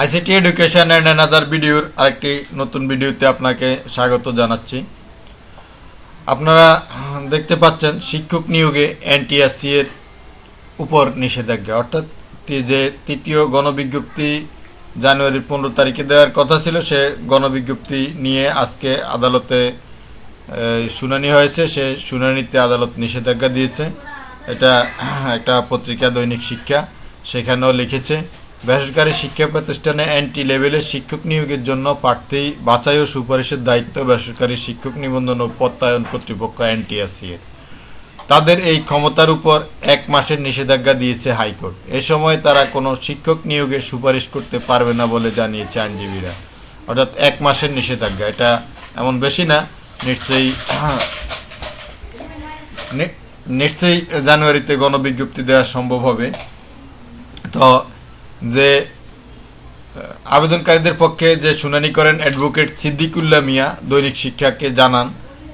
ICT education and another ভিডিওর আরেকটি নতুন ভিডিওতে আপনাকে স্বাগত জানাচ্ছি। আপনারা দেখতে পাচ্ছেন, শিক্ষক নিয়োগে এনটিএসসি এর উপর নিষেধাজ্ঞা। অর্থাৎ যে তৃতীয় গণবিজ্ঞপ্তি জানুয়ারির পনেরো তারিখে দেওয়ার কথা ছিল, সে গণবিজ্ঞপ্তি নিয়ে আজকে আদালতে শুনানি হয়েছে। সে শুনানিতে আদালত নিষেধাজ্ঞা দিয়েছে। এটা একটা পত্রিকা দৈনিক শিক্ষা, সেখানেও লিখেছে বেসরকারি শিক্ষা প্রতিষ্ঠানে এন্টি লেভেলের শিক্ষক নিয়োগের জন্য প্রার্থী বাছাই ও সুপারিশের দায়িত্ব বেসরকারি শিক্ষক নিবন্ধন ও প্রত্যয়ন কর্তৃপক্ষ এনটিএসসি এর। তাদের এই ক্ষমতার উপর এক মাসের নিষেধাজ্ঞা দিয়েছে হাইকোর্ট। এ সময় তারা কোনো শিক্ষক নিয়োগের সুপারিশ করতে পারবে না বলে জানিয়েছে আইনজীবীরা। অর্থাৎ এক মাসের নিষেধাজ্ঞা। এটা এমন বেশি না, নিশ্চয়ই নিশ্চয়ই জানুয়ারিতে গণবিজ্ঞপ্তি দেওয়া সম্ভব হবে। তো যে আবেদনকারীদের পক্ষে যে শুনানি করেন অ্যাডভোকেট সিদ্দিকুল্লাহ মিয়া, দৈনিক শিক্ষাকে জানান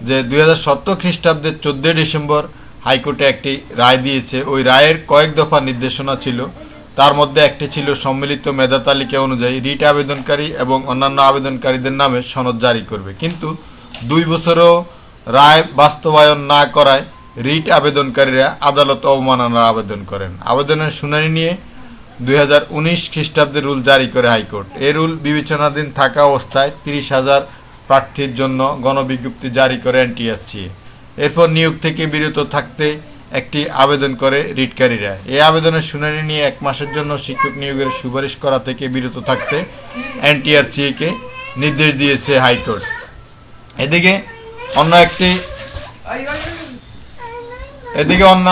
যে, দুই হাজার সতেরো খ্রিস্টাব্দের চোদ্দোই ডিসেম্বর হাইকোর্টে একটি রায় দিয়েছে। ওই রায়ের কয়েক দফা নির্দেশনা ছিল। তার মধ্যে একটি ছিল সম্মিলিত মেধা তালিকা অনুযায়ী রিট আবেদনকারী এবং অন্যান্য আবেদনকারীদের নামে সনদ জারি করবে। কিন্তু দুই বছরও রায় বাস্তবায়ন না করায় রিট আবেদনকারীরা আদালত অবমাননার আবেদন করেন। আবেদনের শুনানি নিয়ে দুই খ্রিস্টাব্দের রুল জারি করে হাইকোর্ট। এ রুল বিবেচনাধীন থাকা অবস্থায় তিরিশ হাজার প্রার্থীর জন্য গণবিজ্ঞপ্তি জারি করে এনটিএসসি। এরপর নিয়োগ থেকে বিরত থাকতে একটি আবেদন করে রিটকারীরা। এই আবেদনের শুনানি নিয়ে এক মাসের জন্য শিক্ষক নিয়োগের সুপারিশ করা থেকে বিরত থাকতে এনটিআরসিকে নির্দেশ দিয়েছে হাইকোর্ট। এদিকে অন্য একটি এদিকে অন্য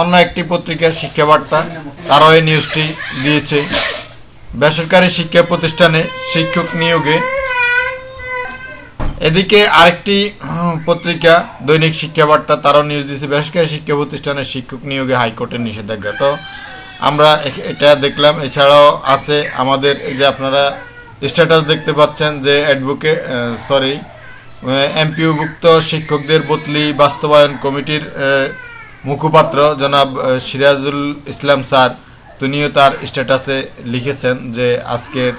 অন্য একটি পত্রিকা শিক্ষা বার্তা তারাও এই নিউজটি দিয়েছে। বেসরকারি শিক্ষা প্রতিষ্ঠানে শিক্ষক নিয়োগে। এদিকে আরেকটি পত্রিকা, দৈনিক শিক্ষা বার্তা তারাও নিউজ দিয়েছে। বেসরকারি শিক্ষা প্রতিষ্ঠানে শিক্ষক নিয়োগে হাইকোর্টের নিষেধাজ্ঞা। তো আমরা এটা দেখলাম। এছাড়াও আছে আমাদের এই যে আপনারা স্ট্যাটাস দেখতে পাচ্ছেন যে অ্যাডভোকেট সরি এমপিওভুক্ত শিক্ষকদের বদলি বাস্তবায়ন কমিটির মুখপাত্র জনাব সিরাজুল ইসলাম স্যার তিনিও তার স্ট্যাটাসে লিখেছেন যে আজকের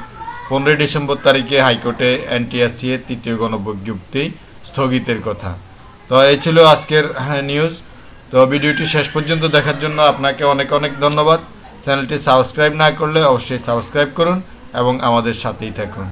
পনেরোই ডিসেম্বর তারিখে হাইকোর্টে এনটিআরসি এর তৃতীয় গণবিজ্ঞপ্তি স্থগিতের কথা। তো এই ছিল আজকের হ্যাঁ, নিউজ তো ভিডিওটি শেষ পর্যন্ত দেখার জন্য আপনাকে অনেক অনেক ধন্যবাদ। চ্যানেলটি সাবস্ক্রাইব না করলে অবশ্যই সাবস্ক্রাইব করুন এবং আমাদের সাথেই থাকুন।